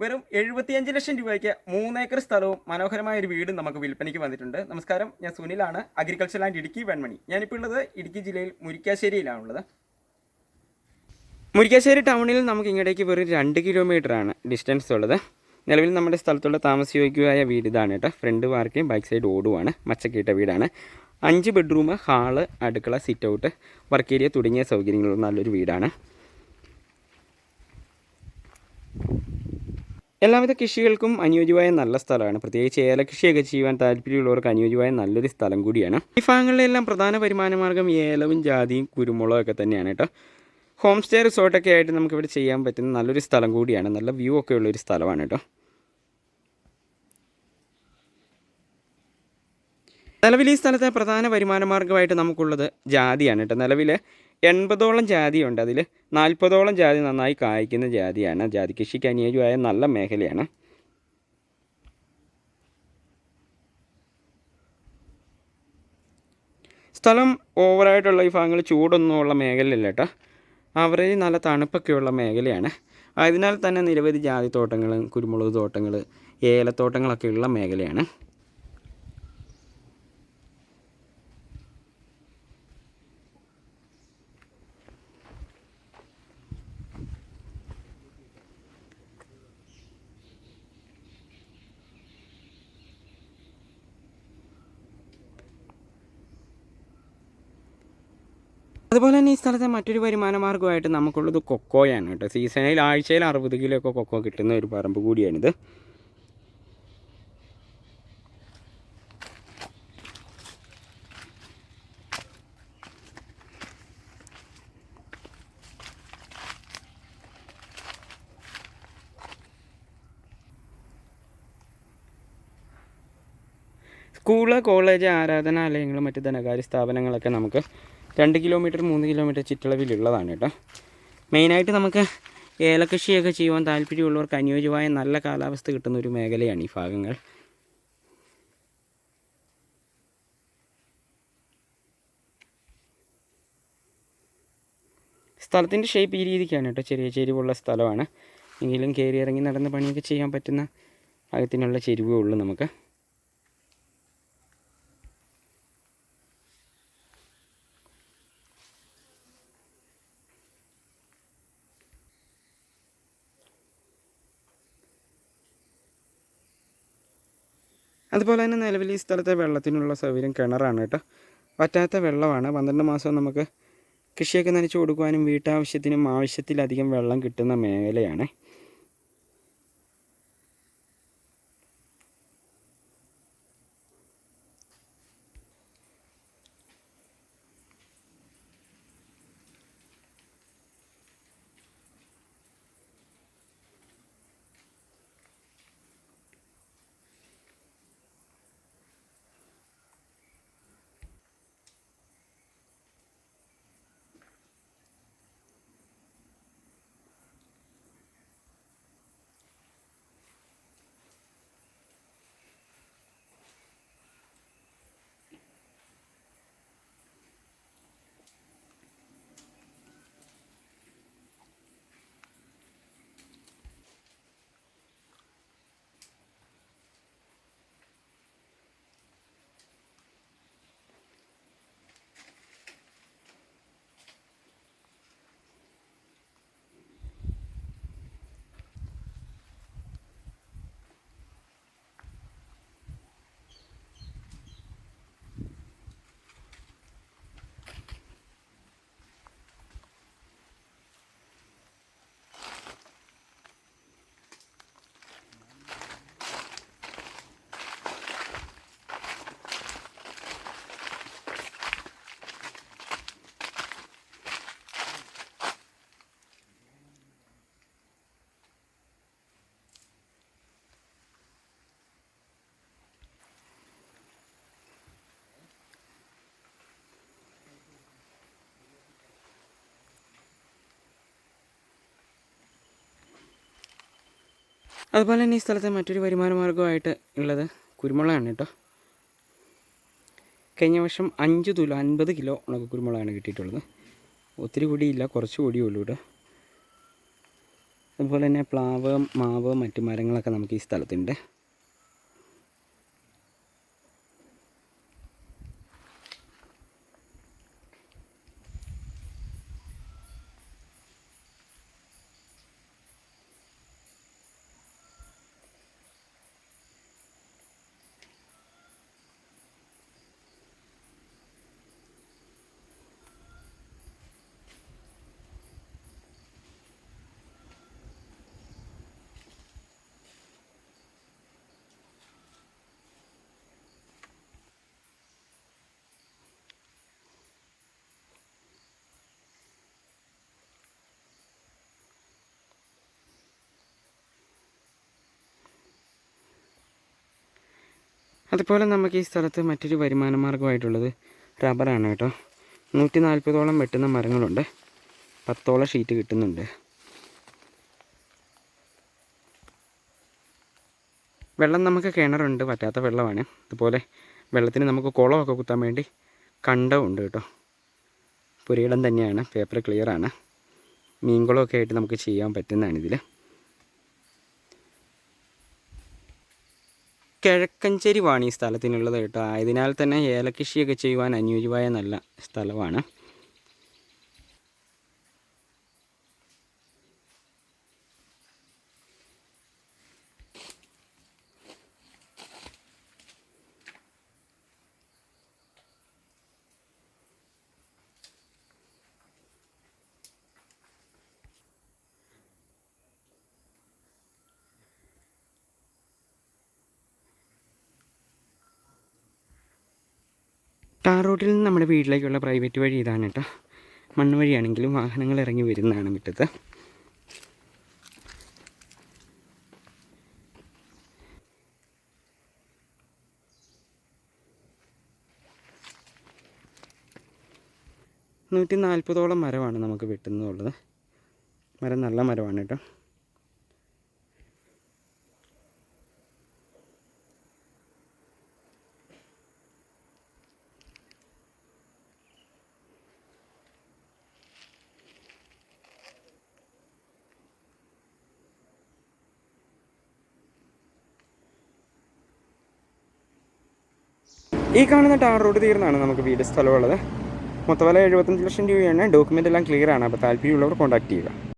വെറും എഴുപത്തിയഞ്ച് ലക്ഷം രൂപയ്ക്ക് മൂന്നേക്കർ സ്ഥലവും മനോഹരമായ ഒരു വീടും നമുക്ക് വിൽപ്പനയ്ക്ക് വന്നിട്ടുണ്ട്. നമസ്കാരം. ഞാൻ സുനിലാണ് അഗ്രികൾച്ചർ ലാൻഡ് ഇടുക്കി വെൺമണി. ഞാനിപ്പോൾ ഉള്ളത് ഇടുക്കി ജില്ലയിൽ മുരിക്കാശ്ശേരിയിലാണുള്ളത്. മുരിക്കാശ്ശേരി ടൗണിൽ നമുക്ക് ഇങ്ങോട്ടേക്ക് വെറും രണ്ട് കിലോമീറ്ററാണ് ഡിസ്റ്റൻസ് ഉള്ളത്. നിലവിൽ നമ്മുടെ സ്ഥലത്തുള്ള താമസയോഗ്യമായ വീട് ഇതാണ് കേട്ടോ. ഫ്രണ്ട് പാർക്കിംഗ് ബാക്ക് സൈഡ് ഓടുവാണ്. മച്ചക്കേട്ട വീടാണ്. അഞ്ച് ബെഡ്റൂം ഹാൾ അടുക്കള സിറ്റ് ഔട്ട് വർക്ക് ഏരിയ തുടങ്ങിയ സൗകര്യങ്ങളുള്ള നല്ലൊരു വീടാണ്. എല്ലാവിധ കൃഷികൾക്കും അനുയോജ്യമായ നല്ല സ്ഥലമാണ്. പ്രത്യേകിച്ച് ഏലകൃഷിയൊക്കെ ചെയ്യുവാൻ താല്പര്യമുള്ളവർക്ക് അനുയോജ്യമായ നല്ലൊരു സ്ഥലം കൂടിയാണ്. ഈ ഭാഗങ്ങളിലെല്ലാം പ്രധാന വരുമാന മാർഗം ഏലവും ജാതിയും കുരുമുളകും ഒക്കെ തന്നെയാണ് കേട്ടോ. ഹോം സ്റ്റേ റിസോർട്ടൊക്കെ ആയിട്ട് നമുക്കിവിടെ ചെയ്യാൻ പറ്റുന്ന നല്ലൊരു സ്ഥലം കൂടിയാണ്. നല്ല വ്യൂ ഒക്കെ ഉള്ളൊരു സ്ഥലമാണ് കേട്ടോ. നിലവിൽ ഈ സ്ഥലത്തെ പ്രധാന വരുമാന മാർഗമായിട്ട് നമുക്കുള്ളത് ജാതിയാണ് കേട്ടോ. നിലവിൽ എൺപതോളം ജാതിയുണ്ട് അതിൽ നാൽപ്പതോളം ജാതി നന്നായി കായ്ക്കുന്ന ജാതിയാണ്. ജാതി കൃഷിക്ക് അനുയോജ്യമായ നല്ല മേഖലയാണ്. സ്ഥലം ഓവറായിട്ടുള്ള ഈ ഭാഗങ്ങൾ ചൂടൊന്നും ഉള്ള മേഖലയല്ല കേട്ടോ. ആവറേജ് നല്ല തണുപ്പൊക്കെയുള്ള മേഖലയാണ്. അതിനാൽ തന്നെ നിരവധി ജാതി തോട്ടങ്ങൾ കുരുമുളക് തോട്ടങ്ങൾ ഏലത്തോട്ടങ്ങളൊക്കെ ഉള്ള മേഖലയാണ്. അതുപോലെ തന്നെ ഈ സ്ഥലത്തെ മറ്റൊരു വരുമാന മാർഗമായിട്ട് നമുക്കുള്ളത് കൊക്കോയാണ് കേട്ടോ. സീസണിൽ ആഴ്ചയിൽ അറുപത് കിലോ ഒക്കെ കൊക്കോ കിട്ടുന്ന ഒരു പറമ്പ് കൂടിയാണിത്. സ്കൂൾ കോളേജ് ആരാധനാലയങ്ങൾ മറ്റ് ധനകാര്യ സ്ഥാപനങ്ങളൊക്കെ നമുക്ക് രണ്ട് കിലോമീറ്റർ മൂന്ന് കിലോമീറ്റർ ചുറ്റളവിലുള്ളതാണ് കേട്ടോ. മെയിനായിട്ട് നമുക്ക് ഏലകൃഷിയൊക്കെ ചെയ്യുവാൻ താല്പര്യമുള്ളവർക്ക് അനുയോജ്യമായ നല്ല കാലാവസ്ഥ കിട്ടുന്ന ഒരു മേഖലയാണ് ഈ ഭാഗങ്ങൾ. സ്ഥലത്തിന്റെ ഷേപ്പ് ഈ രീതിക്കാണ് കേട്ടോ. ചെറിയ ചെരിവുള്ള സ്ഥലമാണ്. എങ്കിലും കയറി ഇറങ്ങി നടന്ന് പണിയൊക്കെ ചെയ്യാൻ പറ്റുന്ന അകത്തിനുള്ള ചെരിവേ ഉള്ളൂ നമുക്ക്. അതുപോലെ തന്നെ നിലവിൽ ഈ സ്ഥലത്തെ വെള്ളത്തിനുള്ള സൗകര്യം കിണറാണ് കേട്ടോ. വറ്റാത്ത വെള്ളമാണ്. പന്ത്രണ്ട് മാസം നമുക്ക് കൃഷിയൊക്കെ നനച്ച് കൊടുക്കുവാനും വീട്ടാവശ്യത്തിനും ആവശ്യത്തിലധികം വെള്ളം കിട്ടുന്ന മേഖലയാണ്. അതുപോലെ തന്നെ ഈ സ്ഥലത്തെ മറ്റൊരു വരുമാന മാർഗമായിട്ട് ഉള്ളത് കുരുമുളകാണ് കേട്ടോ. കഴിഞ്ഞ വർഷം അഞ്ച് തുല അൻപത് കിലോ ഉണക്ക് കുരുമുളകാണ് കിട്ടിയിട്ടുള്ളത്. ഒത്തിരി കൂടിയില്ല കുറച്ച് കൂടിയേ ഉള്ളൂ കേട്ടോ. അതുപോലെ തന്നെ പ്ലാവ് മാവ് മറ്റു മരങ്ങളൊക്കെ നമുക്ക് ഈ സ്ഥലത്തുണ്ട്. അതുപോലെ നമുക്ക് ഈ സ്ഥലത്ത് മറ്റൊരു വരുമാന മാർഗമായിട്ടുള്ളത് റബ്ബറാണ് കേട്ടോ. നൂറ്റി നാൽപ്പതോളം വെട്ടുന്ന മരങ്ങളുണ്ട്. പത്തോളം ഷീറ്റ് കിട്ടുന്നുണ്ട്. വെള്ളം നമുക്ക് കിണറുണ്ട്. പറ്റാത്ത വെള്ളമാണ്. അതുപോലെ വെള്ളത്തിന് നമുക്ക് കുളമൊക്കെ കുത്താൻ വേണ്ടി കണ്ടമുണ്ട് കേട്ടോ. പുരയിടം തന്നെയാണ്. പേപ്പർ ക്ലിയറാണ്. മീൻകുളമൊക്കെ ആയിട്ട് നമുക്ക് ചെയ്യാൻ പറ്റുന്നതാണ് ഇതിൽ കിഴക്കൻ ചെരിവാണ് ഈ സ്ഥലത്തിനുള്ളത് കേട്ടോ. ആയതിനാൽ തന്നെ ഏലകൃഷിയൊക്കെ ചെയ്യുവാൻ അനുയോജ്യമായ നല്ല സ്ഥലമാണ്. ടാർ റോഡിൽ നിന്ന് നമ്മുടെ വീട്ടിലേക്കുള്ള പ്രൈവറ്റ് വഴി ഇതാണ് കേട്ടോ മണ്ണ് വഴിയാണെങ്കിലും വാഹനങ്ങൾ ഇറങ്ങി വരുന്നതാണ് മുറ്റത്ത്. നൂറ്റി നാൽപ്പതോളം മരമാണ് നമുക്ക് വെട്ടുന്നതുള്ളത്. മരം നല്ല മരമാണ് കേട്ടോ ഈ കാണുന്ന ടാർ റോഡ് തീർന്നാണ് നമുക്ക് വീട് സ്ഥലമുള്ളത്. മൊത്തം വില എഴുപത്തഞ്ച് ലക്ഷം രൂപയാണ്. ഡോക്യുമെന്റ് എല്ലാം ക്ലിയർ ആണ്. അപ്പോൾ താല്പര്യമുള്ളവർ കോൺടാക്ട് ചെയ്യുക.